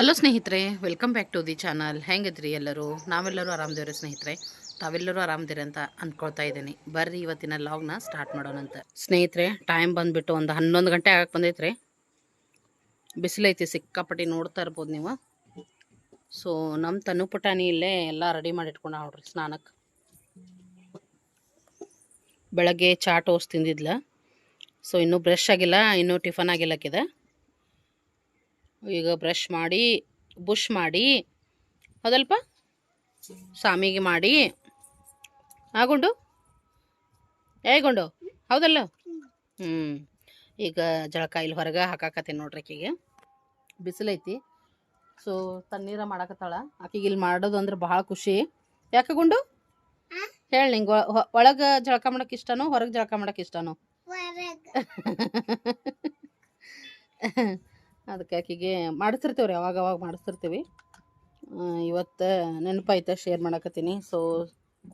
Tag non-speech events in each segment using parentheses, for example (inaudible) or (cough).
Hello ಸ್ನೇಹಿತರೆ welcome back to the channel ಹೆಂಗಿದ್ರಿ ಎಲ್ಲರೂ? ನಾವೆಲ್ಲರೂ ಆರಾಮದೇವ್ರಿ ಸ್ನೇಹಿತರೆ. ತಾವೆಲ್ಲರೂ ಆರಾಮದಿರಿ ಅಂತ ಅಂದ್ಕೊಳ್ತಾ ಇದ್ದೀನಿ. ಬರ್ರಿ ಇವತ್ತಿನ ಲಾಗ್ನ ಸ್ಟಾರ್ಟ್ ಮಾಡೋಣಂತ ಸ್ನೇಹಿತರೆ ಟೈಮ್ ಬಂದುಬಿಟ್ಟು ಒಂದು ಹನ್ನೊಂದು ಗಂಟೆ ಆಗಕ್ಕೆ ಬಂದೈತ್ರಿ. ಬಿಸಿಲೈತಿ, ಸಿಕ್ಕಾಪಟ್ಟಿ ನೋಡ್ತಾ ಇರ್ಬೋದು ನೀವು. ಸೊ ನಮ್ಮ ತನು ಪುಟಾಣಿ ಇಲ್ಲೇ ಎಲ್ಲ ರೆಡಿ ಮಾಡಿ ಇಟ್ಕೊಂಡು ನೋಡ್ರಿ ಸ್ನಾನಕ್ಕೆ ಬೆಳಗ್ಗೆ ಚಾ ಓಸ್ ತಿಂದಿದ್ಲ. ಸೊ ಇನ್ನೂ ಬ್ರಷ್ ಆಗಿಲ್ಲ, ಇನ್ನೂ ಟಿಫನ್ ಆಗಿಲ್ಲಕ್ಕಿದೆ ಈಗ ಬ್ರಷ್ ಮಾಡಿ ಬುಷ್ ಮಾಡಿ ಹೌದಲ್ಪ ಸಾಮಿಗೆ ಮಾಡಿ. ಆಗುಂಡು ಗುಂಡು? ಹೌದಲ್ಲ? ಹ್ಞೂ ಈಗ ಜಳಕ ಇಲ್ಲಿ ಹೊರಗೆ ಹಾಕಾಕತ್ತೀನಿ ನೋಡ್ರಿ ಆಕಿಗೆ. ಬಿಸಿಲೈತಿ ಸೊ ತಣ್ಣೀರ ಮಾಡಾಕತ್ತಾಳ. ಆಕಿಗೆ ಇಲ್ಲಿ ಮಾಡೋದು ಅಂದ್ರೆ ಭಾಳ ಖುಷಿ. ಯಾಕೆ ಗುಂಡು? ಹೇಳಿ ನಿಂಗೆ ಒಳಗೆ ಜಳಕ ಮಾಡಕ್ಕೆ ಇಷ್ಟನೋ ಹೊರಗೆ ಜಳಕ ಮಾಡಕ್ಕೆ ಇಷ್ಟನೋ? (laughs) ಅದಕ್ಕೆ ಆಕಿಗೆ ಮಾಡಿಸ್ತಿರ್ತೀವಿ ರೀ ಅವಾಗ ಅವಾಗ ಮಾಡಿಸ್ತಿರ್ತೀವಿ. ಇವತ್ತು ನೆನಪಾಯ್ತು ಶೇರ್ ಮಾಡಕತ್ತೀನಿ. ಸೊ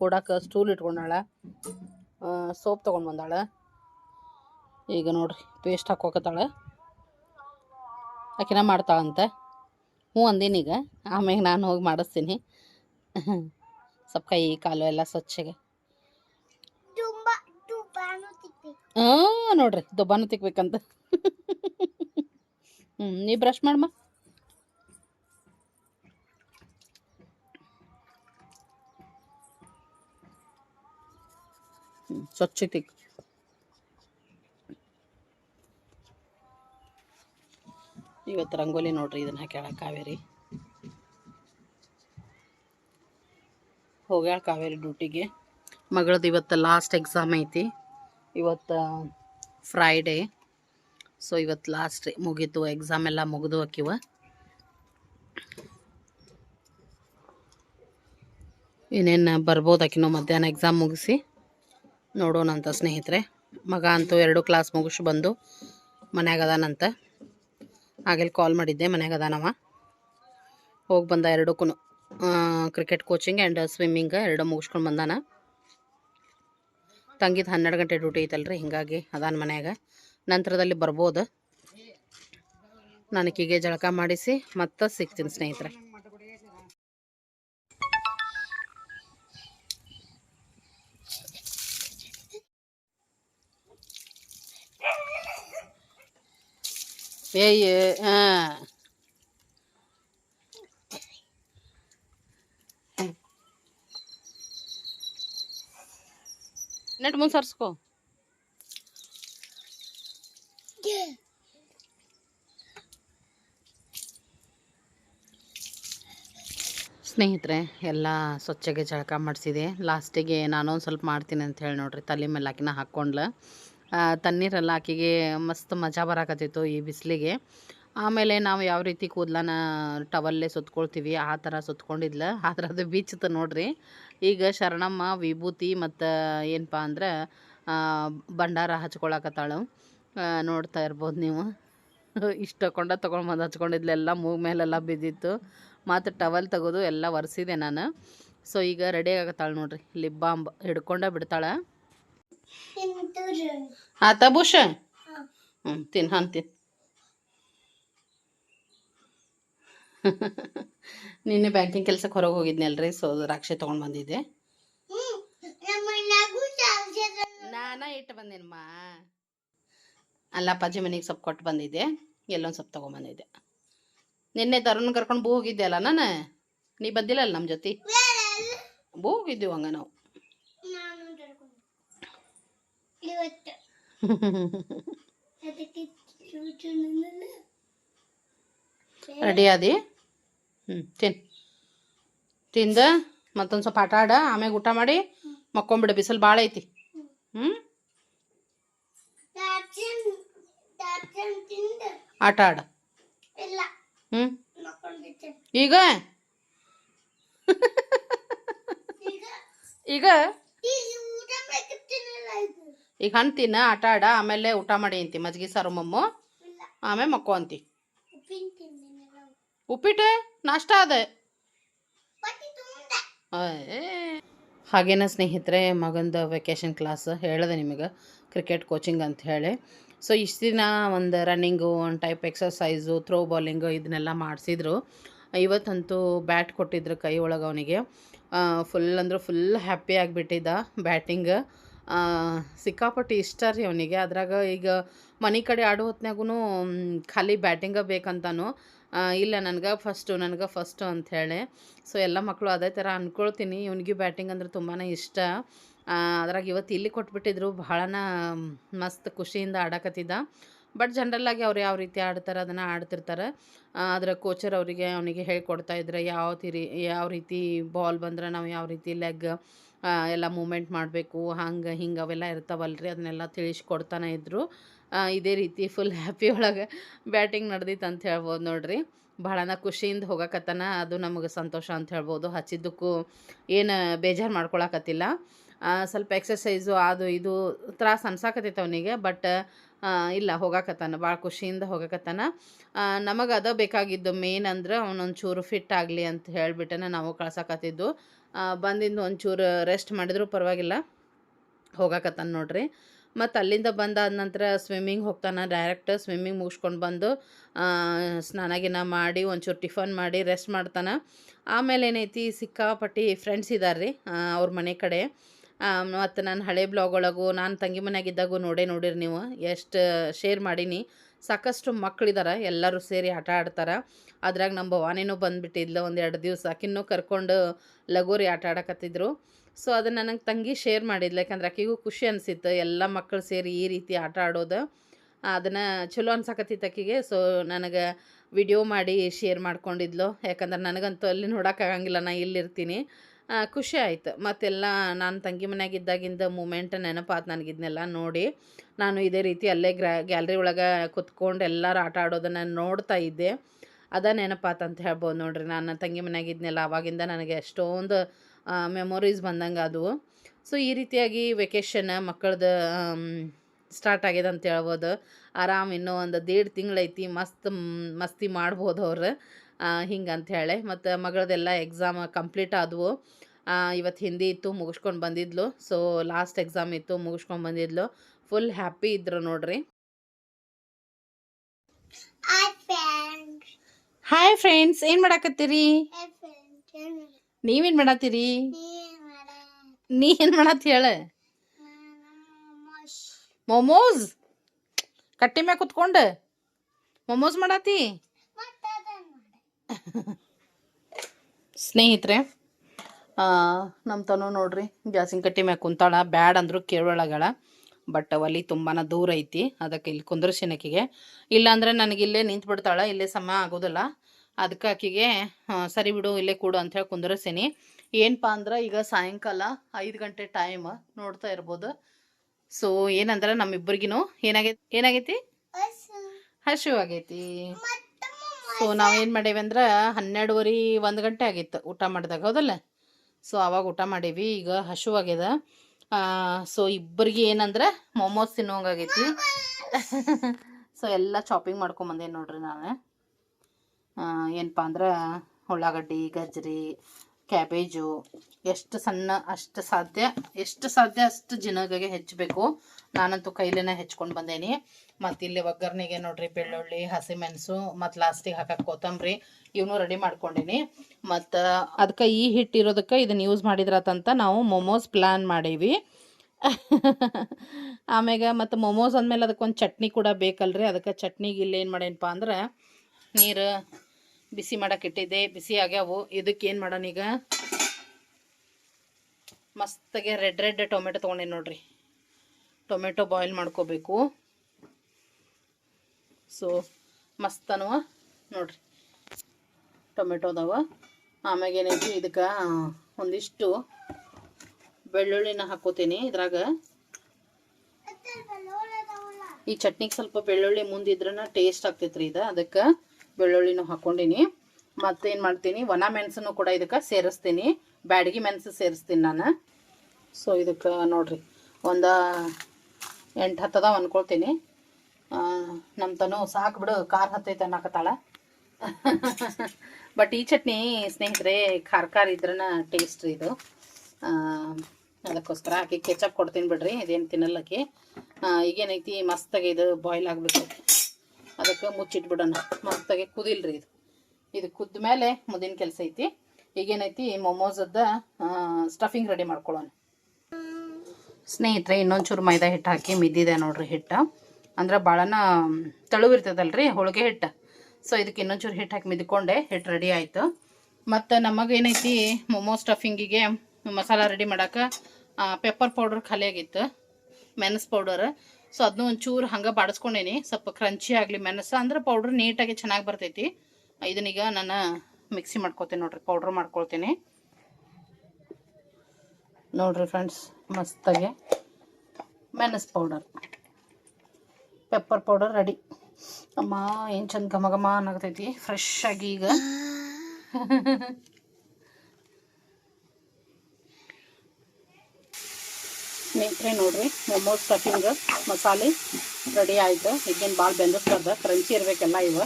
ಕೊಡಕ್ಕೆ ಸ್ಟೂಲ್ ಇಟ್ಕೊಂಡಾಳ. ಸೋಪ್ ತೊಗೊಂಡು ಬಂದಾಳ. ಈಗ ನೋಡ್ರಿ ಪೇಸ್ಟ್ ಹಾಕೋಕತ್ತಾಳ. ಆಕಿನ ಮಾಡ್ತಾಳಂತ. ಹ್ಞೂ ಈಗ. ಆಮ್ಯಾಗ ನಾನು ಹೋಗಿ ಮಾಡಿಸ್ತೀನಿ. ಸ್ವಲ್ಪ ಕೈ ಕಾಲು ಎಲ್ಲ ಸ್ವಚ್ಛಗೆ. ಹಾಂ ನೋಡ್ರಿ ದುಬ್ಬಾನು ತಿಕ್ಬೇಕಂತ. ಹ್ಞೂ ನೀ ಬ್ರಷ್ ಮಾಡಮ್ಮ ಸ್ವಚ್ಛತೆ ಸ್ವಚ್ಛ ಇವತ್ತು ರಂಗೋಲಿ ನೋಡ್ರಿ, ಇದನ್ನ ಹಾಕ್ಯಾಳ ಕಾವೇರಿ. ಹೋಗ್ಯಾಳ ಕಾವೇರಿ ಡ್ಯೂಟಿಗೆ ಮಗಳದ್ದು ಇವತ್ತು ಲಾಸ್ಟ್ ಎಕ್ಸಾಮ್ ಐತಿ. ಇವತ್ತು ಫ್ರೈಡೇ ಸೊ ಇವತ್ತು ಲಾಸ್ಟ್ ರೀ ಮುಗೀತು ಎಕ್ಸಾಮ್ ಎಲ್ಲ ಮುಗಿದು ಹಾಕಿವ. ಇನ್ನೇನು ಬರ್ಬೋದು ಆಕಿನೂ ಮಧ್ಯಾಹ್ನ ಎಕ್ಸಾಮ್ ಮುಗಿಸಿ. ನೋಡೋಣ ಅಂತ ಸ್ನೇಹಿತರೆ. ಮಗ ಅಂತೂ ಎರಡು ಕ್ಲಾಸ್ ಮುಗಿಸಿ ಬಂದು ಮನ್ಯಾಗ ಅದಾನಂತ. ಆಗಲ್ಲಿ ಕಾಲ್ ಮಾಡಿದ್ದೆ, ಮನ್ಯಾಗ ಅದಾನವ. ಹೋಗಿ ಬಂದ ಎರಡಕ್ಕೂ ಕ್ರಿಕೆಟ್ ಕೋಚಿಂಗ್ ಆ್ಯಂಡ್ ಸ್ವಿಮ್ಮಿಂಗ್ ಎರಡು ಮುಗಿಸ್ಕೊಂಡು ಬಂದಾನ. ತಂಗಿದ ಹನ್ನೆರಡು ಗಂಟೆ ಡ್ಯೂಟಿ ಐತಲ್ರಿ, ಹಿಂಗಾಗಿ ಅದಾನ ಮನ್ಯಾಗ. ನಂತರದಲ್ಲಿ ಬರ್ಬೋದು. ನನಗೀಗೆ ಜಳಕ ಮಾಡಿಸಿ ಮತ್ತೆ ಸಿಗ್ತೀನಿ ಸ್ನೇಹಿತರೆ. ಏಯ್ ಹಾಂ ನೆಟ್ ಮುಂದೆ ಸರ್ಸ್ಕೋ. ಸ್ನೇಹಿತರೆ ಎಲ್ಲ ಸ್ವಚ್ಛಗೆ ಜಳಕ ಮಾಡಿಸಿದೆ. ಲಾಸ್ಟಿಗೆ ನಾನು ಒಂದು ಸ್ವಲ್ಪ ಮಾಡ್ತೀನಿ ಅಂತ ಹೇಳಿ ನೋಡ್ರಿ ತಲೆ ಮೇಲೆ ಆಕಿನ ಹಾಕ್ಕೊಂಡ್ಲ ತಣ್ಣೀರೆಲ್ಲ ಆಕಿಗೆ ಮಸ್ತ್ ಮಜಾ ಬರಾಕತ್ತಿತ್ತು ಈ ಬಿಸಿಲಿಗೆ. ಆಮೇಲೆ ನಾವು ಯಾವ ರೀತಿ ಕೂದಲನ ಟವಲ್ಲೇ ಸುತ್ಕೊಳ್ತೀವಿ ಆ ಥರ ಸುತ್ಕೊಂಡಿದ್ಲ. ಆದ್ರೆ ಅದು ಬೀಚ್ತ ನೋಡ್ರಿ. ಈಗ ಶರಣಮ್ಮ ವಿಭೂತಿ ಮತ್ತು ಏನಪ್ಪ ಅಂದ್ರೆ ಆ, ಭಂಡಾರ ಹಚ್ಕೊಳಕತ್ತಾಳು. ನೋಡ್ತಾ ಇರ್ಬೋದು ನೀವು. ಇಷ್ಟು ಕೊಂಡ ತೊಗೊಂಡು ಹಚ್ಕೊಂಡಿದ್ಲೆಲ್ಲ ಮೂಗ್ ಮೇಲೆಲ್ಲ ಬಿದ್ದಿತ್ತು. ಮತ್ತು ಟವಲ್ ತೆಗೆದು ಎಲ್ಲ ಒರೆಸಿದೆ ನಾನು. ಸೊ ಈಗ ರೆಡಿ ಆಗತ್ತಾಳೆ ನೋಡ್ರಿ. ಲಿಪ್ ಬಾಂಬ್ ಹಿಡ್ಕೊಂಡ ಬಿಡ್ತಾಳೆ. ಆತ ಭೂಷ ಹ್ಞೂ ತಿನ್ ಹಾನ್ ತಿನ್. (laughs) ನಿನ್ನೆ ಬ್ಯಾಂಕಿಂಗ್ ಕೆಲ್ಸಕ್ಕೆ ಹೊರಗೆ ಹೋಗಿದ್ನಲ್ರಿ ಸೊ ದ್ರಾಕ್ಷಿ ತೊಗೊಂಡು ಬಂದಿದ್ದೆ. ನಾನ ಇಟ್ಟು ಬಂದೇನಮ್ಮ. ಅಲ್ಲ ಅಪ್ಪಾಜಿ ಮನೆಗೆ ಸ್ವಲ್ಪ ಕೊಟ್ಟು ಬಂದಿದ್ದೆ. ಎಲ್ಲೊಂದು ಸ್ವಲ್ಪ ತೊಗೊಂಬಂದಿದ್ದೆ ನಿನ್ನೆ ತರುಣ್ ಕರ್ಕೊಂಡು ಬೂ ಹೋಗಿದ್ದೆ ಅಲ್ಲ ನಾನು? ನೀ ಬಂದಿಲ್ಲಲ್ಲ ನಮ್ಮ ಜೊತೆ? ಬೂ ಹೋಗಿದ್ದೀವಿ ಹಂಗ ನಾವು. ರೆಡಿ ಆದಿ? ಹ್ಞೂ ತಿನ್. ತಿಂದ ಮತ್ತೊಂದು ಸ್ವಲ್ಪ ಆಟ ಆಡ ಆಮ್ಯಾಗ ಊಟ ಮಾಡಿ ಮಕ್ಕೊಂಬಿಡು ಬಿಸಿಲು ಭಾಳ ಐತಿ. ಹ್ಞೂ ಆಟ ಆಡ. ಹ್ಞೂ ಈಗ? ಈಗ? ಈಗ? ತಿನ್ನ ಆಟ ಆಡ ಆಮೇಲೆ ಊಟ ಮಾಡಿ ಅಂತಿ ಮಜ್ಗಿ ಸಾರು ಮಮ್ಮು ಆಮೇಲೆ ಮಕ್ಕೋ ಅಂತಿ. ಉಪ್ಪಿಟ್ಟು? ನಾಷ್ಟ ಅದೇ ಹಾಗೇನ ಸ್ನೇಹಿತರೆ ಮಗಂದು ವೆಕೇಶನ್ ಕ್ಲಾಸ್ ಹೇಳಿದೆ ನಿಮಗೆ ಕ್ರಿಕೆಟ್ ಕೋಚಿಂಗ್ ಅಂತ ಹೇಳಿ. ಸೊ ಇಷ್ಟು ದಿನ ಒಂದು ರನ್ನಿಂಗು ಒಂದು ಟೈಪ್ ಎಕ್ಸಸೈಸು ಥ್ರೋ ಬಾಲಿಂಗು ಇದನ್ನೆಲ್ಲ ಮಾಡಿಸಿದ್ರು. ಇವತ್ತಂತೂ ಬ್ಯಾಟ್ ಕೊಟ್ಟಿದ್ರು ಕೈ ಒಳಗೆ ಅವನಿಗೆ. ಫುಲ್ ಅಂದ್ರೆ ಫುಲ್ ಹ್ಯಾಪಿ ಆಗಿಬಿಟ್ಟಿದ್ದ ಬ್ಯಾಟಿಂಗ್ ಸಿಕ್ಕಾಪಟ್ಟೆ ಇಷ್ಟ ರೀ ಅವನಿಗೆ. ಅದ್ರಾಗ ಈಗ ಮನೆ ಕಡೆ ಆಡೋ ಹೊತ್ನಾಗೂ ಖಾಲಿ ಬ್ಯಾಟಿಂಗ ಬೇಕಂತಾನು. ಇಲ್ಲ ನನಗೆ ಫಸ್ಟು ನನಗೆ ಫಸ್ಟು ಅಂಥೇಳಿ ಸೊ ಎಲ್ಲ ಮಕ್ಕಳು ಅದೇ ಥರ ಅಂದ್ಕೊಳ್ತೀನಿ ಇವನಿಗೆ ಬ್ಯಾಟಿಂಗ್ ಅಂದ್ರೆ ತುಂಬಾ ಇಷ್ಟ. ಅದ್ರಾಗ ಇವತ್ತು ಇಲ್ಲಿ ಕೊಟ್ಬಿಟ್ಟಿದ್ರು, ಭಾಳನ ಮಸ್ತ್ ಖುಷಿಯಿಂದ ಆಡಕತ್ತಿದ್ದ. ಬಟ್ ಜನ್ರಲ್ಲಾಗಿ ಅವ್ರು ಯಾವ ರೀತಿ ಆಡ್ತಾರೆ ಅದನ್ನು ಆಡ್ತಿರ್ತಾರೆ. ಅದ್ರ ಕೋಚರ್ ಅವರಿಗೆ ಅವನಿಗೆ ಹೇಳ್ಕೊಡ್ತಾ ಇದ್ರೆ, ಯಾವ ತಿರಿ, ಯಾವ ರೀತಿ ಬಾಲ್ ಬಂದ್ರೆ ನಾವು ಯಾವ ರೀತಿ ಲೆಗ್ ಎಲ್ಲ ಮೂಮೆಂಟ್ ಮಾಡಬೇಕು, ಹಂಗೆ, ಹಿಂಗೆ ಅವೆಲ್ಲ ಇರ್ತಾವಲ್ರಿ ಅದನ್ನೆಲ್ಲ ತಿಳಿಸ್ಕೊಡ್ತಾನೆ ಇದ್ದರು ಇದೇ ರೀತಿ ಫುಲ್ ಹ್ಯಾಪಿ ಒಳಗೆ ಬ್ಯಾಟಿಂಗ್ ನಡೆದಿತ್ತು ಅಂತ ಹೇಳ್ಬೋದು ನೋಡ್ರಿ. ಬಹಳನ ಖುಷಿಯಿಂದ ಹೋಗಕತ್ತನ, ಅದು ನಮಗೆ ಸಂತೋಷ ಅಂತ ಹೇಳ್ಬೋದು. ಹಚ್ಚಿದ್ದಕ್ಕೂ ಏನು ಬೇಜಾರು ಮಾಡ್ಕೊಳಕತ್ತಿಲ್ಲ. ಸ್ವಲ್ಪ ಎಕ್ಸಸೈಸು ಅದು ಇದು ತ್ರಾಸ ಅನ್ಸಾಕತ್ತೈತೆ ಅವನಿಗೆ ಬಟ್ ಇಲ್ಲ, ಹೋಗಾಕತ್ತಾನ ಭಾಳ ಖುಷಿಯಿಂದ ಹೋಗಾಕತ್ತಾನ. ನಮಗೆ ಅದ ಬೇಕಾಗಿದ್ದು ಮೇನ್ ಅಂದ್ರೆ ಅವನೊಂಚೂರು ಫಿಟ್ ಆಗಲಿ ಅಂತ ಹೇಳಿಬಿಟ್ಟನೆ ನಾವು ಕಳ್ಸಾಕತ್ತಿದ್ದು. ಬಂದಿಂದು ಒಂಚೂರು ರೆಸ್ಟ್ ಮಾಡಿದರೂ ಪರವಾಗಿಲ್ಲ, ಹೋಗಾಕತ್ತಾನ ನೋಡ್ರಿ. ಮತ್ತು ಅಲ್ಲಿಂದ ಬಂದಾದ ನಂತರ ಸ್ವಿಮ್ಮಿಂಗ್ ಹೋಗ್ತಾನೆ ಡೈರೆಕ್ಟ್ ಸ್ವಿಮ್ಮಿಂಗ್ ಮುಗಿಸ್ಕೊಂಡು ಬಂದು ಸ್ನಾನಗಿನ ಸ್ನಾನ ಗಿನ ಮಾಡಿ, ಒಂಚೂರು ಟಿಫನ್ ಮಾಡಿ ರೆಸ್ಟ್ ಮಾಡ್ತಾನೆ. ಆಮೇಲೆ ಏನೈತಿ, ಸಿಕ್ಕಾಪಟ್ಟಿ ಫ್ರೆಂಡ್ಸ್ ಇದ್ದಾರೆ ರೀ ಅವ್ರ ಮನೆ ಕಡೆ. ಮತ್ತು ನಾನು ಹಳೆ ಬ್ಲಾಗ್ ಒಳಗೂ, ನಾನು ತಂಗಿ ಮನೆಯಾಗಿದ್ದಾಗೂ ನೋಡೇ ನೋಡಿರಿ ನೀವು. ಎಷ್ಟು ಶೇರ್ ಮಾಡೀನಿ. ಸಾಕಷ್ಟು ಮಕ್ಕಳಿದ್ದಾರೆ ಎಲ್ಲರೂ ಸೇರಿ ಆಟ ಆಡ್ತಾರೆ. ಅದ್ರಾಗ ನಮ್ಮ ಭವಾನಿನೂ ಬಂದುಬಿಟ್ಟಿದ್ಲು ಒಂದು ಎರಡು ದಿವಸ. ಆಕಿನ್ನೂ ಕರ್ಕೊಂಡು ಲಗೋರಿ ಆಟ ಆಡಕತ್ತಿದ್ರು. ಸೊ ಅದನ್ನು ನನಗೆ ತಂಗಿ ಶೇರ್ ಮಾಡಿದ್ಲು. ಯಾಕಂದ್ರೆ ಆಕಿಗೂ ಖುಷಿ ಅನಿಸಿತ್ತು. ಎಲ್ಲ ಮಕ್ಕಳು ಸೇರಿ ಈ ರೀತಿ ಆಟ ಆಡೋದು. ಅದನ್ನು ಚಲೋ ಅನ್ಸಕತ್ತಿತ್ತು ಆಕಿಗೆ ಸೊ ನನಗೆ ವಿಡಿಯೋ ಮಾಡಿ ಶೇರ್ ಮಾಡ್ಕೊಂಡಿದ್ಲು. ಯಾಕಂದ್ರೆ ನನಗಂತೂ ಅಲ್ಲಿ ನೋಡೋಕ್ಕಾಗಂಗಿಲ್ಲ ನಾ ಇಲ್ಲಿರ್ತೀನಿ. ಖುಷಿ ಆಯ್ತು. ಮತ್ತೆಲ್ಲ ನಾನು ತಂಗಿ ಮನ್ಯಾಗಿದ್ದಾಗಿಂದ ಮೂಮೆಂಟ್ ನೆನಪಾತು ನನಗಿದ್ನೆಲ್ಲ ನೋಡಿ ನಾನು ಇದೇ ರೀತಿ ಅಲ್ಲೇ ಗ್ರಾ, ಗ್ಯಾಲ್ರಿ ಒಳಗೆ ಕುತ್ಕೊಂಡು ಎಲ್ಲರೂ ಆಟ ಆಡೋದನ್ನು ನೋಡ್ತಾ ಇದ್ದೆ. ಅದ ನೆನಪಾತು ಅಂತ ಹೇಳ್ಬೋದು ನೋಡ್ರಿ. ನಾನು ತಂಗಿ ಮನೆಯಾಗಿದ್ನೆಲ್ಲ ಆವಾಗಿಂದ ನನಗೆ ಎಷ್ಟೊಂದು ಮೆಮೊರೀಸ್ ಬಂದಂಗೆ ಅದು. ಸೊ ಈ ರೀತಿಯಾಗಿ ವೆಕೇಷನ್ ಮಕ್ಕಳದ್ದು ಸ್ಟಾರ್ಟ್ ಆಗಿದೆ ಅಂತ ಹೇಳ್ಬೋದು. ಆರಾಮ್ ಇನ್ನೂ ಒಂದು ದೇಡ್ ತಿಂಗಳೈತಿ ಮಸ್ತ್, ಮಸ್ತಿ ಮಾಡ್ಬೋದು ಅವ್ರು. ಹಿಂಗೆ ಅಂತ ಹೇಳಿ ಮತ್ತು ಮಗಳದೆಲ್ಲ ಎಕ್ಸಾಮ್ ಕಂಪ್ಲೀಟ್ ಆದವು. ಇವತ್ತು ಹಿಂದಿ ಇತ್ತು ಮುಗಿಸ್ಕೊಂಡು ಬಂದಿದ್ಲು. ಸೊ ಲಾಸ್ಟ್ ಎಕ್ಸಾಮ್ ಇತ್ತು ಮುಗಿಸ್ಕೊಂಡು ಬಂದಿದ್ಲು. ಫುಲ್ ಹ್ಯಾಪಿ ಇದ್ರು ನೋಡ್ರಿ. ಹಾಯ್ ಫ್ರೆಂಡ್ಸ್ ಏನು ಮಾಡಾಕತ್ತೀರಿ? ನೀವೇನು ಮಾಡತ್ತೀರಿ? ನೀ ಏನು ಮಾಡತ್ತಿ ಹೇಳ? ಮೊಮೋಸ್? ಕಟ್ಟಿ ಮ್ಯಾಗ ಕುತ್ಕೊಂಡು ಮೊಮೋಸ್ ಮಾಡತ್ತಿ? ಸ್ನೇಹಿತರೆ ನಮ್ಮ ತನು ನೋಡ್ರಿ ಗ್ಯಾಸಿನ ಕಟ್ಟಿ ಮ್ಯಾಗ ಕುಂತಾಳ ಬ್ಯಾಡ್ ಅಂದ್ರು ಕೇಳೋಳಗಳ ಬಟ್ ಒಲಿ ತುಂಬಾ ದೂರ ಐತಿ ಅದಕ್ಕೆ ಇಲ್ಲಿ ಕುಂದ್ರಸಿನಕಿಗೆ ಇಲ್ಲಾಂದ್ರೆ ನನಗೆ ಇಲ್ಲೇ ನಿಂತು ಬಿಡ್ತಾಳ ಇಲ್ಲೇ ಸಮ ಆಗೋದಿಲ್ಲ ಅದಕ್ಕೆ ಆಕಿಗೆ ಸರಿ ಬಿಡು ಇಲ್ಲೇ ಕೂಡು ಅಂತ ಹೇಳಿ ಕುಂದ್ರಸೀನಿ ಏನಪ್ಪಾ ಅಂದ್ರೆ ಈಗ ಸಾಯಂಕಾಲ ಐದು ಗಂಟೆ ಟೈಮ್ ನೋಡ್ತಾ ಇರ್ಬೋದು. ಸೊ ಏನಂದ್ರೆ ನಮ್ಮಿಬ್ಬರಿಗಿನೂ ಏನಾಗೈತಿ ಏನಾಗೈತಿ? Also, ಹಸಿವು ಆಗೈತಿ. ಮತ್ತೊಮ್ಮೆ ಸೊ ನಾವೇನು ಮಾಡೇವಿ ಅಂದ್ರೆ ಹನ್ನೆರಡುವರೆ ಒಂದು ಗಂಟೆ ಆಗಿತ್ತು ಊಟ ಮಾಡಿದಾಗ, ಹೌದಲ್ಲ? ಸೊ ಅವಾಗ ಊಟ ಮಾಡೀವಿ, ಈಗ ಹಶುವಾಗ್ಯದ. ಸೊ ಇಬ್ಬರಿಗೆ ಏನಂದ್ರೆ ಮೊಮೋಸ್ ತಿನ್ನೋಂಗಾಗೈತಿ ಸೊ (laughs) ಎಲ್ಲ ಶಾಪಿಂಗ್ ಮಾಡ್ಕೊಂಬಂದೇನಿ ನೋಡ್ರಿ ನಾನು ಏನಪ್ಪ ಅಂದ್ರೆ ಉಳ್ಳಾಗಡ್ಡಿ, ಗಜ್ರಿ ಕ್ಯಾಬೇಜು ಎಷ್ಟು ಸಣ್ಣ, ಅಷ್ಟು ಸಾಧ್ಯ, ಎಷ್ಟು ಸಾಧ್ಯ ಅಷ್ಟು ಜಿನಗೆ ಹೆಚ್ಚಬೇಕು. ನಾನಂತೂ ಕೈಲೇನ ಹೆಚ್ಕೊಂಡು ಬಂದೇನಿ. ಮತ್ತು ಇಲ್ಲಿ ಒಗ್ಗರಣೆಗೆ ನೋಡ್ರಿ ಬೆಳ್ಳುಳ್ಳಿ, ಹಸಿಮೆಣಸು, ಮತ್ತು ಲಾಸ್ಟಿಗೆ ಹಾಕಕ್ಕೆ ಕೊತ್ತಂಬರಿ, ಇವನು ರೆಡಿ ಮಾಡ್ಕೊಂಡೀನಿ. ಮತ್ತು ಅದಕ್ಕೆ ಈ ಹಿಟ್ಟು ಇರೋದಕ್ಕೆ ಇದನ್ನು ಯೂಸ್ ಮಾಡಿದ್ರತಂತ ನಾವು ಮೊಮೋಸ್ ಪ್ಲ್ಯಾನ್ ಮಾಡೀವಿ. ಆಮ್ಯಾಗ ಮತ್ತು ಮೊಮೋಸ್ ಅಂದಮೇಲೆ ಅದಕ್ಕೊಂದು ಚಟ್ನಿ ಕೂಡ ಬೇಕಲ್ರಿ. ಅದಕ್ಕೆ ಚಟ್ನಿಗೆ ಇಲ್ಲಿ ಏನು ಮಾಡೇನಪ್ಪ ಅಂದ್ರೆ ನೀರು ಬಿಸಿ ಮಾಡಕ್ಕೆ ಇಟ್ಟಿದ್ದೆ. ಬಿಸಿ ಆಗ್ಯಾವು. ಇದಕ್ಕೆ ಏನು ಮಾಡೋಣ ಈಗ? ಮಸ್ತಾಗೆ ರೆಡ್ ರೆಡ್ ಟೊಮೆಟೊ ತೊಗೊಂಡೇನಿ ನೋಡ್ರಿ. ಟೊಮೆಟೊ ಬಾಯ್ಲ್ ಮಾಡ್ಕೋಬೇಕು. ಸೊ ಮಸ್ತ್ ಅನ್ನುವ ನೋಡ್ರಿ. ಟೊಮೆಟೊ ಅದಾವ. ಆಮ್ಯಾಗ ಏನೈತಿ ಇದಕ್ಕೆ ಒಂದಿಷ್ಟು ಬೆಳ್ಳುಳ್ಳಿನ ಹಾಕೋತೀನಿ ಇದ್ರಾಗ. ಈ ಚಟ್ನಿಗೆ ಸ್ವಲ್ಪ ಬೆಳ್ಳುಳ್ಳಿ ಮುಂದಿದ್ರನ ಟೇಸ್ಟ್ ಆಗ್ತೈತ್ರಿ ಇದು. ಅದಕ್ಕೆ ಬೆಳ್ಳುಳ್ಳಿನೂ ಹಾಕ್ಕೊಂಡಿನಿ ಮತ್ತೇನು ಮಾಡ್ತೀನಿ ಒಣ ಮೆಣಸನ್ನು ಕೂಡ ಇದಕ್ಕೆ ಸೇರಿಸ್ತೀನಿ. ಬ್ಯಾಡಗಿ ಮೆಣಸು ಸೇರಿಸ್ತೀನಿ ನಾನು. ಸೊ ಇದಕ್ಕೆ ನೋಡ್ರಿ, ಒಂದು ಎಂಟು ಹತ್ತದ ಅನ್ಕೊಳ್ತೀನಿ. ನಮ್ಮ ತನು ಸಾಕು ಬಿಡು ಖಾರ ಹತ್ತೈತೆ ಅನ್ನಕತ್ತಾಳ. (laughs) ಬಟ್ ಈ ಚಟ್ನಿ ಸ್ನೇಹಿತರೆ ಖಾರ ಖಾರ ಇದ್ರನ ಟೇಸ್ಟ್ ಇದು. ಅದಕ್ಕೋಸ್ಕರ ಆಕೆ ಕೆಚಪ್ ಕೊಡ್ತೀನಿ ಬಿಡ್ರಿ, ಇದೇನು ತಿನ್ನಲ್ಲಕ್ಕೆ ಈಗೇನೈತಿ, ಮಸ್ತಾಗಿ ಇದು ಬಾಯ್ಲ್ ಆಗಬೇಕು ಅದಕ್ಕೆ ಮುಚ್ಚಿಟ್ಬಿಡೋಣ. ಮಸ್ತಾಗಿ ಕುದಿಲ್ರಿ ಇದು. ಇದು ಕುದ್ದ ಮೇಲೆ ಮುದಿನ ಕೆಲಸ ಐತಿ. ಈಗೇನೈತಿ ಮೊಮೋಸದ ಸ್ಟಫಿಂಗ್ ರೆಡಿ ಮಾಡ್ಕೊಳ್ಳೋಣ ಸ್ನೇಹಿತರೆ, ಇನ್ನೊಂಚೂರು ಮೈದಾ ಹಿಟ್ಟು ಹಾಕಿ ಮಿದ್ದಿದೆ ನೋಡ್ರಿ ಹಿಟ್ಟು. ಅಂದ್ರೆ ಭಾಳನ ತಳುವಿರ್ತದಲ್ರಿ, ಹೋಳಿಗೆ ಹಿಟ್ಟು. ಸೊ ಇದಕ್ಕೆ ಇನ್ನೊಂಚೂರು ಹಿಟ್ಟು ಹಾಕಿ ಮಿದ್ಕೊಂಡೆ ಹಿಟ್ಟು ರೆಡಿ ಆಯಿತು. ಮತ್ತು ನಮಗೇನೈತಿ ಮೊಮೋ ಸ್ಟಫಿಂಗಿಗೆ ಮಸಾಲ ರೆಡಿ ಮಾಡೋಕೆ ಪೆಪ್ಪರ್ ಪೌಡರ್ ಖಾಲಿ ಆಗಿತ್ತು, ಮೆಣಸು ಪೌಡರ್ ಸೊ ಅದನ್ನೂ ಒಂಚೂರು ಹಂಗೆ ಬಾಡಿಸ್ಕೊಂಡೇನಿ, ಸ್ವಲ್ಪ ಕ್ರಂಚಿ ಆಗಲಿ ಮೆಣಸು, ಅಂದ್ರೆ ಪೌಡ್ರ್ ನೀಟಾಗಿ ಚೆನ್ನಾಗಿ ಬರ್ತೈತಿ. ಇದನ್ನೀಗ ನಾನು ಮಿಕ್ಸಿ ಮಾಡ್ಕೊತೀನಿ ನೋಡ್ರಿ ಪೌಡ್ರ್ ಮಾಡ್ಕೊಳ್ತೀನಿ. ನೋಡ್ರಿ ಫ್ರೆಂಡ್ಸ್ ಮಸ್ತಾಗಿ ಮೆಣಸು ಪೌಡರ್ ಪೆಪ್ಪರ್ ಪೌಡರ್ ರೆಡಿ ಅಮ್ಮ, ಏನು ಚಂದ ಘಮ ಘಮ ಅನ್ನಕತೈತಿ ಫ್ರೆಶ್ ಆಗಿ ಈಗ. ಸ್ನೇಹಿತರೆ, ನೋಡ್ರಿ ಮೊಮೋಸ್ ಸ್ಟಫಿಂಗ್ ಮಸಾಲೆ ರೆಡಿ ಆಯ್ತು. ಈಗೇನು ಭಾಳ ಬೆಂದಿಸ್ತದ ಕ್ರಂಚಿ ಇರಬೇಕೆಲ್ಲ ಇವ.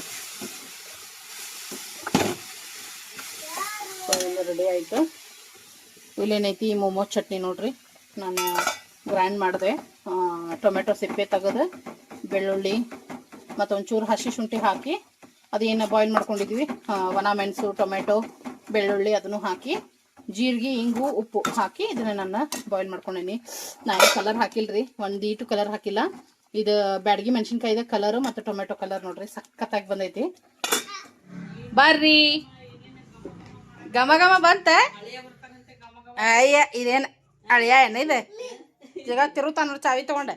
ರೆಡಿ ಆಯಿತು. ಇಲ್ಲೇನೈತಿ ಈ ಮೊಮೋ ಚಟ್ನಿ ನೋಡ್ರಿ. ನಾನು ಗ್ರೈಂಡ್ ಮಾಡಿದೆ. ಟೊಮೆಟೊ ಸಿಪ್ಪೆ ತೆಗೆದು, ಬೆಳ್ಳುಳ್ಳಿ ಮತ್ತು ಒಂಚೂರು ಹಸಿ ಶುಂಠಿ ಹಾಕಿ ಅದೇನು ಬಾಯ್ಲ್ ಮಾಡ್ಕೊಂಡಿದ್ವಿ. ಒಣ ಮೆಣಸು, ಟೊಮೆಟೊ, ಬೆಳ್ಳುಳ್ಳಿ ಅದನ್ನು ಹಾಕಿ, ಜೀರಿಗೆ, ಇಂಗು, ಉಪ್ಪು ಹಾಕಿ ಇದನ್ನು ನಾನು ಬಾಯ್ಲ್ ಮಾಡ್ಕೊಂಡೀನಿ. ನಾನು ಕಲರ್ ಹಾಕಿಲ್ರಿ, ಒಂದು ಈಟು ಕಲರ್ ಹಾಕಿಲ್ಲ. ಇದು ಬ್ಯಾಡಗಿ ಮೆಣಸಿನ್ಕಾಯಿದ ಕಲರು ಮತ್ತು ಟೊಮೆಟೊ ಕಲರ್ ನೋಡ್ರಿ, ಸಖತ್ತಾಗಿ ಬಂದೈತಿ. ಬರ್ರಿ. ಘಮ ಘಮ ಬಂತ. ಅಯ್ಯ, ಇದೇನು ಅಳಿಯ ಏನ ಇದೆ ಜಗ ತಿರುತಾನ ನೋಡ್ ಚಾವಿ ತಗೊಂಡೆ.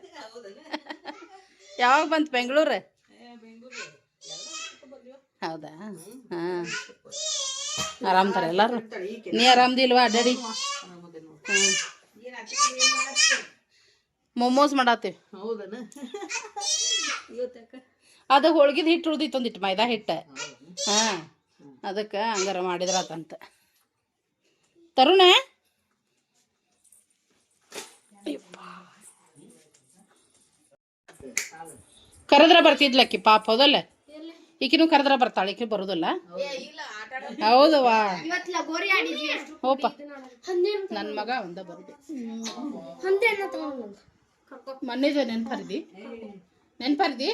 ಯಾವಾಗ ಬಂತು ಬೆಂಗಳೂರು? ಹೌದಾ? ಹಾಂ. ಆರಾಮ್ತಾರೆ ಎಲ್ಲಾರು? ನೀ ಆರಾಮ್ದಿಲ್ವಾ ಅಡ್ಡಾಡಿ? ಮೊಮೋಸ್ ಮಾಡತ್ತೀವಿ. ಅದು ಹೋಳ್ಗಿದ ಹಿಟ್ಟು ಉಳ್ದಿತ್ತು ಒಂದಿಟ್ಟು ಮೈದಾ ಹಿಟ್ಟು. ಹಾಂ. ಅದಕ್ಕೆ ಹಂಗಾರ ಮಾಡಿದ್ರಾತಂತ. ತರುಣ? ಕರೆದ್ರ ಬರ್ತಿದ್ಲಕ್ಕಿ ಪಾಪ, ಹೌದಲ್ಲ? ಈಕಿನೂ ಕರೆದ್ರ ಬರ್ತಾಳೆ ಈಕಿ ಬರುದಿಲ್ಲ? ಹೌದವಾ ಹೋಪ. ನನ್ನ ಮಗ ಒಂದ ಬರುದು. ಮೊನ್ನೆದ ನೆನ್ಪರ್ದಿ? ನೆನ್ಪರ್ದಿ?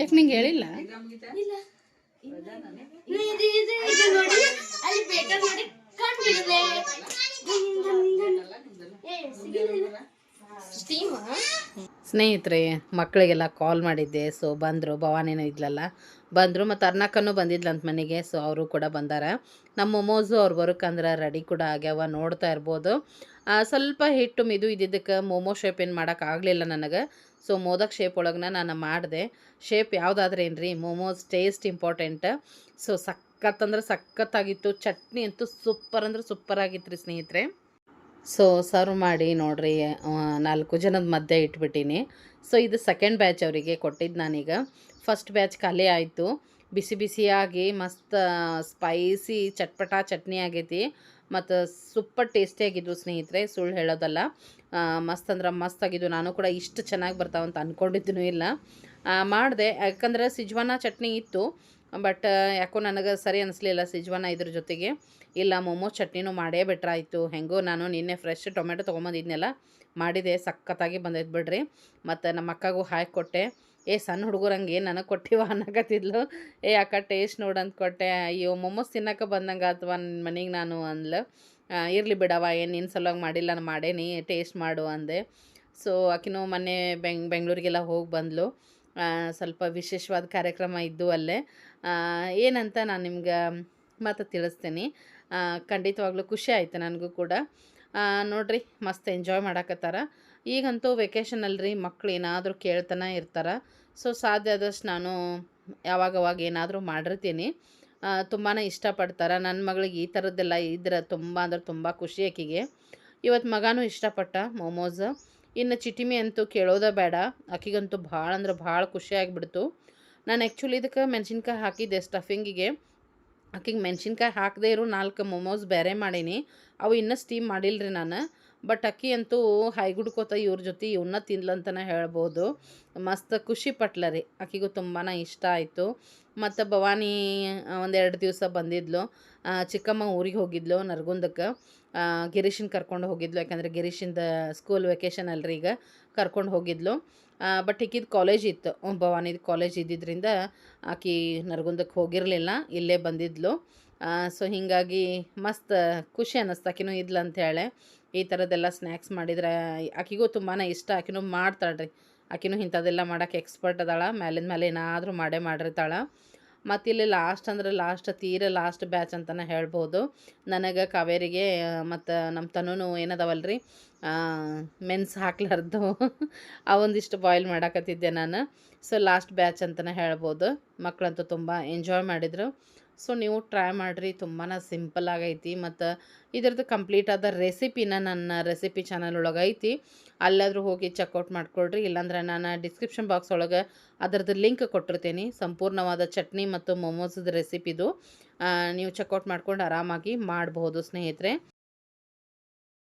ಯಾಕೆ ನಿಂಗೆ ಹೇಳಿಲ್ಲ? ಅಲ್ಲಿ ಸ್ನೇಹಿತರೆ, ಮಕ್ಕಳಿಗೆಲ್ಲ ಕಾಲ್ ಮಾಡಿದ್ದೆ. ಸೊ ಬಂದರು. ಭವಾನಿನೂ ಇದ್ಲಲ್ಲ. ಬಂದರು ಮತ್ತು ಅರ್ಣಕ್ಕನೂ ಬಂದಿದ್ಲಂತ ಮನೆಗೆ. ಸೊ ಅವರು ಕೂಡ ಬಂದಾರ. ನಮ್ಮ ಮೊಮೋಸು ಅವ್ರು ಬರೋಕ್ಕಂದ್ರೆ ರೆಡಿ ಕೂಡ ಆಗ್ಯಾವ, ನೋಡ್ತಾ ಇರ್ಬೋದು. ಸ್ವಲ್ಪ ಹಿಟ್ಟು ಮಿದು ಇದ್ದಿದ್ದಕ್ಕೆ ಮೋಮೋ ಶೇಪ್ ಏನು ಮಾಡೋಕ್ಕಾಗಲಿಲ್ಲ ನನಗೆ. ಸೊ ಮೋದಕ್ ಶೇಪ್ ಒಳಗೆ ನಾನು ಮಾಡಿದೆ. ಶೇಪ್ ಯಾವುದಾದ್ರೇನು ರೀ ಮೊಮೋಸ್ ಟೇಸ್ಟ್ ಇಂಪಾರ್ಟೆಂಟ್ ಸೊ ಸಖತ್ ಅಂದ್ರೆ ಸಖತ್ತಾಗಿತ್ತು. ಚಟ್ನಿ ಅಂತೂ ಸೂಪರ್ ಅಂದ್ರೆ ಸೂಪರ್ ಆಗಿತ್ತು ರೀ ಸ್ನೇಹಿತರೆ. ಸೊ ಸರ್ವ್ ಮಾಡಿ ನೋಡ್ರಿ ನಾಲ್ಕು ಜನದ ಮಧ್ಯೆ ಇಟ್ಬಿಟ್ಟೀನಿ. ಸೊ ಇದು ಸೆಕೆಂಡ್ ಬ್ಯಾಚ್ ಅವರಿಗೆ ಕೊಟ್ಟಿದ್ದು ನಾನೀಗ. ಫಸ್ಟ್ ಬ್ಯಾಚ್ ಖಾಲಿ ಆಯಿತು. ಬಿಸಿ ಬಿಸಿಯಾಗಿ ಮಸ್ತ್ ಸ್ಪೈಸಿ ಚಟ್ಪಟ ಚಟ್ನಿ ಆಗೈತಿ. ಮತ್ತು ಸೂಪರ್ ಟೇಸ್ಟಿಯಾಗಿದ್ವು ಸ್ನೇಹಿತರೆ, ಸುಳ್ಳು ಹೇಳೋದಲ್ಲ. ಮಸ್ತ್ ಅಂದ್ರೆ ಮಸ್ತ್ ಆಗಿದ್ದು ನಾನು ಕೂಡ ಇಷ್ಟು ಚೆನ್ನಾಗಿ ಬರ್ತಾವಂತ ಅಂದ್ಕೊಂಡಿದ್ದೂ ಇಲ್ಲ. ಮಾಡಿದೆ. ಯಾಕಂದರೆ ಸಿಜ್ವಾನ ಚಟ್ನಿ ಇತ್ತು. ಬಟ್ ಯಾಕೋ ನನಗೆ ಸರಿ ಅನಿಸ್ಲಿಲ್ಲ ಸಿಜ್ವಾನ ಇದ್ರ ಜೊತೆಗೆ. ಇಲ್ಲ ಮೊಮೋ ಚಟ್ನಿನೂ ಮಾಡೇ ಬೆಟ್ರಾಯಿತು. ಹೆಂಗೋ ನಾನು ನಿನ್ನೆ ಫ್ರೆಶ್ ಟೊಮೆಟೊ ತೊಗೊಂಬಂದಿದ್ನೆಲ್ಲ, ಮಾಡಿದೆ, ಸಖತ್ತಾಗಿ ಬಂದೈತೆ ಬಿಡ್ರಿ. ಮತ್ತು ನಮ್ಮ ಅಕ್ಕಗೂ ಹಾಕಿ ಕೊಟ್ಟೆ. ಏ, ಸಣ್ಣ ಹುಡುಗರಂಗೆ ನನಗೆ ಕೊಟ್ಟಿವ ಅನ್ನಕತ್ತಿದ್ಲು. ಏ, ಅಕ್ಕ ಟೇಸ್ಟ್ ನೋಡಂತ ಕೊಟ್ಟೆ. ಅಯ್ಯೋ ಮೊಮೋಸ್ ತಿನ್ನೋಕೆ ಬಂದಂಗೆ ಅಥವಾ ನನ್ನ ಮನೆಗೆ ನಾನು ಅಂದ್ಲು. ಇರಲಿ ಬಿಡವ ಏನು ನಿನ್ನ ಸಲುವಾಗಿ ಮಾಡಿಲ್ಲ, ನಾನು ಮಾಡೇನಿ ಟೇಸ್ಟ್ ಮಾಡು ಅಂದೆ. ಸೊ ಆಕಿನೂ ಮೊನ್ನೆ ಬೆಂಗ್, ಬೆಂಗಳೂರಿಗೆಲ್ಲ ಹೋಗಿ ಬಂದ್ಲು. ಸ್ವಲ್ಪ ವಿಶೇಷವಾದ ಕಾರ್ಯಕ್ರಮ ಇದ್ದು ಅಲ್ಲೇ. ಏನಂತ ನಾನು ನಿಮ್ಗೆ ಮತ್ತೆ ತಿಳಿಸ್ತೀನಿ. ಖಂಡಿತವಾಗ್ಲೂ ಖುಷಿ ಆಯಿತು ನನಗೂ ಕೂಡ. ನೋಡ್ರಿ, ಮಸ್ತ್ ಎಂಜಾಯ್ ಮಾಡಾಕತ್ತಾರ. ಈಗಂತೂ ವೆಕೇಷನ್ ಅಲ್ರಿ, ಮಕ್ಳು ಏನಾದರೂ ಕೇಳ್ತಾನೆ ಇರ್ತಾರೆ. ಸೊ ಸಾಧ್ಯ ಆದಷ್ಟು ನಾನು ಯಾವಾಗವಾಗ ಏನಾದರೂ ಮಾಡಿರ್ತೀನಿ. ತುಂಬಾ ಇಷ್ಟಪಡ್ತಾರೆ. ನನ್ನ ಮಗಳಿಗೆ ಈ ಥರದ್ದೆಲ್ಲ ಇದ್ರೆ ತುಂಬ ಅಂದ್ರೆ ತುಂಬ ಖುಷಿ ಆಕಿಗೆ. ಇವತ್ತು ಮಗನೂ ಇಷ್ಟಪಟ್ಟ, ಮೊಮೋಸ್. ಇನ್ನು ಚಿಟಿಮಿ ಅಂತೂ ಕೇಳೋದೇ ಬೇಡ. ಆಕಿಗಂತೂ ಭಾಳ ಅಂದ್ರೆ ಭಾಳ ಖುಷಿ ಆಗಿಬಿಡ್ತು. ನಾನು ಆ್ಯಕ್ಚುಲಿ ಇದಕ್ಕೆ ಮೆಣಸಿನ್ಕಾಯಿ ಹಾಕಿದ್ದೆ ಸ್ಟಫಿಂಗಿಗೆ ಆಕಿಗೆ ಮೆಣಸಿನ್ಕಾಯಿ ಹಾಕದೇ ಇರೋ, ನಾಲ್ಕು ಮೊಮೋಸ್ ಬೇರೆ ಮಾಡೀನಿ. ಅವು ಇನ್ನೂ ಸ್ಟೀಮ್ ಮಾಡಿಲ್ರಿ ನಾನು. ಬಟ್ ಅಕ್ಕಿ ಅಂತೂ ಹೈಗುಡ್ಕೋತ ಇವ್ರ ಜೊತೆ ಇವನ್ನ ತಿನ್ಲಂತನ ಹೇಳ್ಬೋದು. ಮಸ್ತ್ ಖುಷಿ ಪಟ್ಲ ರೀ. ಆಕಿಗೂ ತುಂಬಾ ಇಷ್ಟ ಆಯಿತು. ಮತ್ತು ಭವಾನಿ ಒಂದೆರಡು ದಿವಸ ಬಂದಿದ್ಲು. ಚಿಕ್ಕಮ್ಮ ಊರಿಗೆ ಹೋಗಿದ್ಲು ನರಗುಂದಕ್ಕೆ. ಗಿರೀಶನ್ ಕರ್ಕೊಂಡು ಹೋಗಿದ್ಲು. ಯಾಕಂದರೆ ಗಿರೀಶಿಂದ ಸ್ಕೂಲ್ ವೆಕೇಷನ್ ಅಲ್ರಿ ಈಗ ಕರ್ಕೊಂಡು ಹೋಗಿದ್ಲು. ಬಟ್ ಈಕಿದ ಕಾಲೇಜ್ ಇತ್ತು. ಭವಾನಿದು ಕಾಲೇಜ್ ಇದ್ದಿದ್ದರಿಂದ ಆಕಿ ನರಗುಂದಕ್ಕೆ ಹೋಗಿರಲಿಲ್ಲ. ಇಲ್ಲೇ ಬಂದಿದ್ಲು. ಸೊ ಹೀಗಾಗಿ ಮಸ್ತ್ ಖುಷಿ ಅನ್ನಿಸ್ತು ಆಕಿನೂ ಇದ್ಲು ಅಂತೇಳಿ ಈ ಥರದ್ದೆಲ್ಲ ಸ್ನ್ಯಾಕ್ಸ್ ಮಾಡಿದ್ರೆ ಆಕಿಗೂ ತುಂಬಾ ಇಷ್ಟ. ಆಕಿನೂ ಮಾಡ್ತಾಳೆ ರೀ ಆಕಿನೂ ಇಂಥದ್ದೆಲ್ಲ ಮಾಡೋಕ್ಕೆ ಎಕ್ಸ್ಪರ್ಟ್ ಅದಾಳ. ಮೇಲಿಂದ ಮೇಲೆ ಏನಾದರೂ ಮಾಡೇ ಮಾಡಿರ್ತಾಳೆ. ಮತ್ತು ಇಲ್ಲಿ ಲಾಸ್ಟ್ ಅಂದ್ರೆ ಲಾಸ್ಟ್ ತೀರ ಲಾಸ್ಟ್ ಬ್ಯಾಚ್ ಅಂತಲೇ ಹೇಳ್ಬೋದು. ನನಗೆ ಕಾವೇರಿಗೆ ಮತ್ತು ನಮ್ಮ ತನೂ ಏನದವಲ್ಲ ರೀ ಮೆನ್ಸ್ ಹಾಕ್ಲಾರ್ದು. ಅವೊಂದಿಷ್ಟು ಬಾಯ್ಲ್ ಮಾಡಾಕತ್ತಿದ್ದೆ ನಾನು. ಸೊ ಲಾಸ್ಟ್ ಬ್ಯಾಚ್ ಅಂತಲೇ ಹೇಳ್ಬೋದು. ಮಕ್ಕಳಂತೂ ತುಂಬ ಎಂಜಾಯ್ ಮಾಡಿದರು. ಸೊ, ನೀವು ಟ್ರೈ ಮಾಡಿರಿ. ತುಂಬಾ ಸಿಂಪಲ್ ಆಗೈತಿ ಮತ್ತು ಇದರದ್ದು ಕಂಪ್ಲೀಟ್ ಆದ ರೆಸಿಪಿನ ನನ್ನ ರೆಸಿಪಿ ಚಾನಲ್ ಒಳಗೆ ಐತಿ. ಅಲ್ಲಾದರೂ ಹೋಗಿ ಚೆಕ್ಔಟ್ ಮಾಡ್ಕೊಳ್ರಿ. ಇಲ್ಲಾಂದ್ರೆ ನಾನು ಡಿಸ್ಕ್ರಿಪ್ಷನ್ ಬಾಕ್ಸ್ ಒಳಗೆ ಅದರದ್ದು ಲಿಂಕ್ ಕೊಟ್ಟಿರ್ತೀನಿ. ಸಂಪೂರ್ಣವಾದ ಚಟ್ನಿ ಮತ್ತು ಮೊಮೋಸದ ರೆಸಿಪಿದು. ನೀವು ಚೆಕ್ಔಟ್ ಮಾಡ್ಕೊಂಡು ಆರಾಮಾಗಿ ಮಾಡಬಹುದು ಸ್ನೇಹಿತರೆ.